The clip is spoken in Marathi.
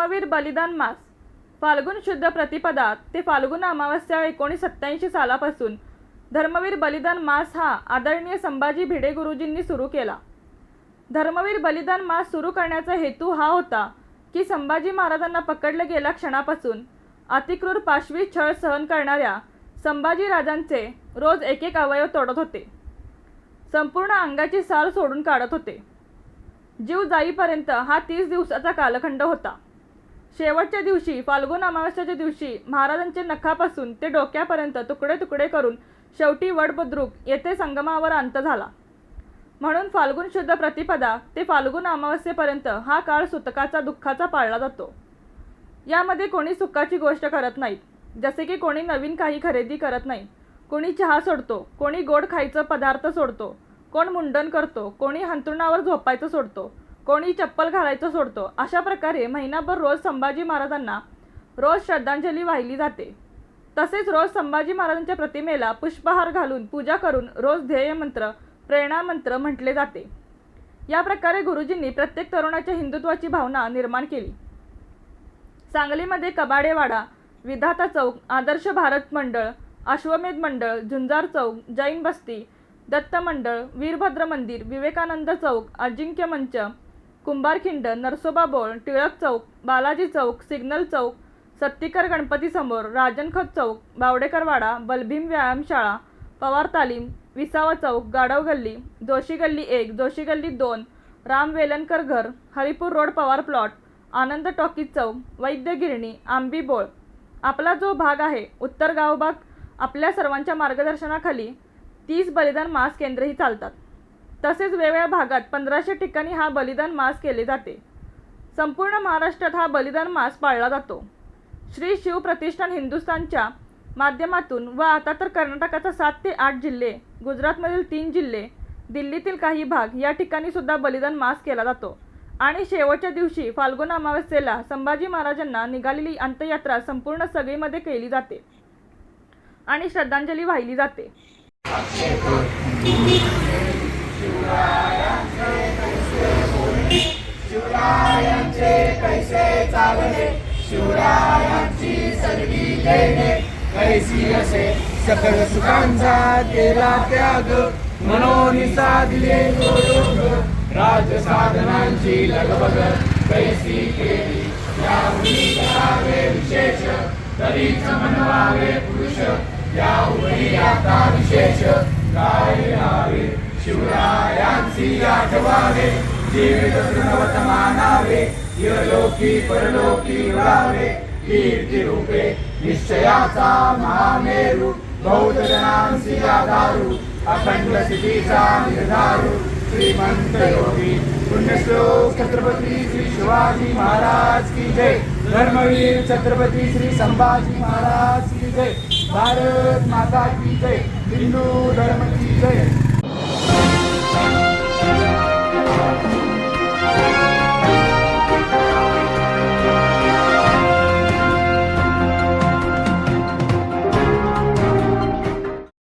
धर्मवीर बलिदान मास. फाल्गुन शुद्ध प्रतिपदा ते फाल्गुन अमावस्या एकोणीस सत्याऐंशी सालापासून धर्मवीर बलिदान मास हा आदरणीय संभाजी भिडे गुरुजींनी सुरू केला. धर्मवीर बलिदान मास सुरू करण्याचा हेतू हा होता की संभाजी महाराजांना पकडले गेल्या क्षणापासून अतिक्रूर पाशवी छळ सहन करणाऱ्या संभाजी राजांचे रोज एक एक अवयव तोडत होते. संपूर्ण अंगाची साल सोडून काढत होते. जीव जाईपर्यंत हा तीस दिवसाचा कालखंड होता. शेवटच्या दिवशी फाल्गुन अमावस्याच्या दिवशी महाराजांचे नखापासून ते डोक्यापर्यंत तुकडे तुकडे करून शेवटी वडबुद्रुक येथे संगमावर अंत झाला. म्हणून फाल्गुन शुद्ध प्रतिपदा ते फाल्गुन अमावस्येपर्यंत हा काळ सुतकाचा दुःखाचा पाळला जातो. यामध्ये कोणी सुखाची गोष्ट करत नाहीत. जसे की कोणी नवीन काही खरेदी करत नाही. कोणी चहा सोडतो कोणी गोड खायचं पदार्थ सोडतो कोण मुंडन करतो कोणी हंतरुणावर झोपायचं सोडतो कोणी चप्पल घालायचं सोडतो. अशा प्रकारे महिनाभर रोज संभाजी महाराजांना रोज श्रद्धांजली वाहिली जाते. तसेच रोज संभाजी महाराजांच्या प्रतिमेला पुष्पहार घालून पूजा करून रोज ध्येयमंत्र प्रेरणामंत्र म्हटले जाते. या प्रकारे गुरुजींनी प्रत्येक तरुणाच्या हिंदुत्वाची भावना निर्माण केली. सांगलीमध्ये कबाडेवाडा विधाता चौक आदर्श भारत मंडळ अश्वमेध मंडळ झुंजार चौक जैन बस्ती दत्त मंडळ वीरभद्र मंदिर विवेकानंद चौक अजिंक्य मंच कुंभारखिंड नरसोबा बोळ टिळक चौक बालाजी चौक सिग्नल चौक सत्तीकर गणपतीसमोर राजनखत चौक बावडेकरवाडा बलभीम व्यायामशाळा पवार तालीम विसावा चौक गाडव गल्ली जोशी गल्ली एक जोशी गल्ली दोन राम वेलनकर घर Haripur road Pawar plot Anand talkies चौक वैद्य गिरणी आंबी बोळ. आपला जो भाग आहे उत्तर गाव भाग आपल्या सर्वांच्या मार्गदर्शनाखाली तीस बलिदान मास केंद्रही चालतात. तसेच वेगवेगळ्या भागात पंधराशे ठिकाणी हा बलिदान मास केले जाते. संपूर्ण महाराष्ट्रात हा बलिदान मास पाळला जातो. श्री शिव प्रतिष्ठान हिंदुस्थानच्या माध्यमातून व आता तर कर्नाटकाचा सात ते आठ जिल्हे गुजरातमधील तीन जिल्हे दिल्लीतील काही भाग या ठिकाणी सुद्धा बलिदान मास केला जातो. आणि शेवटच्या दिवशी फाल्गुन अमावस्येला संभाजी महाराजांना निघालेली अंत्ययात्रा संपूर्ण सगळीमध्ये केली जाते आणि श्रद्धांजली वाहिली जाते. शिवरायांचे पैसे चालणे शिवरायांची सर्वी देणे कैसी असे सकल सुखांचा केला त्याग मनोनिसा साधले तो राज साधनांची लगबग कैसी केली यावेळी करावे विशेष तरीच मनवावे पुरुष या यावेळी आता विशेष काय नावे ती आठवावे. जीवित तृणवत मानावे इरलोकी परलोकी उडावे. कीर्ती रूपे निश्चयाचा महामेरू. बौद्ध जनांसी आधारू अखंड सिद्धीचा निर्धारू. श्रीमंत योगी पुण्यश्लोक छत्रपती श्री शिवाजी महाराज की जय. धर्मवीर छत्रपती श्री संभाजी महाराज की जय. भारत माता की जय. हिंदू धर्म की जय.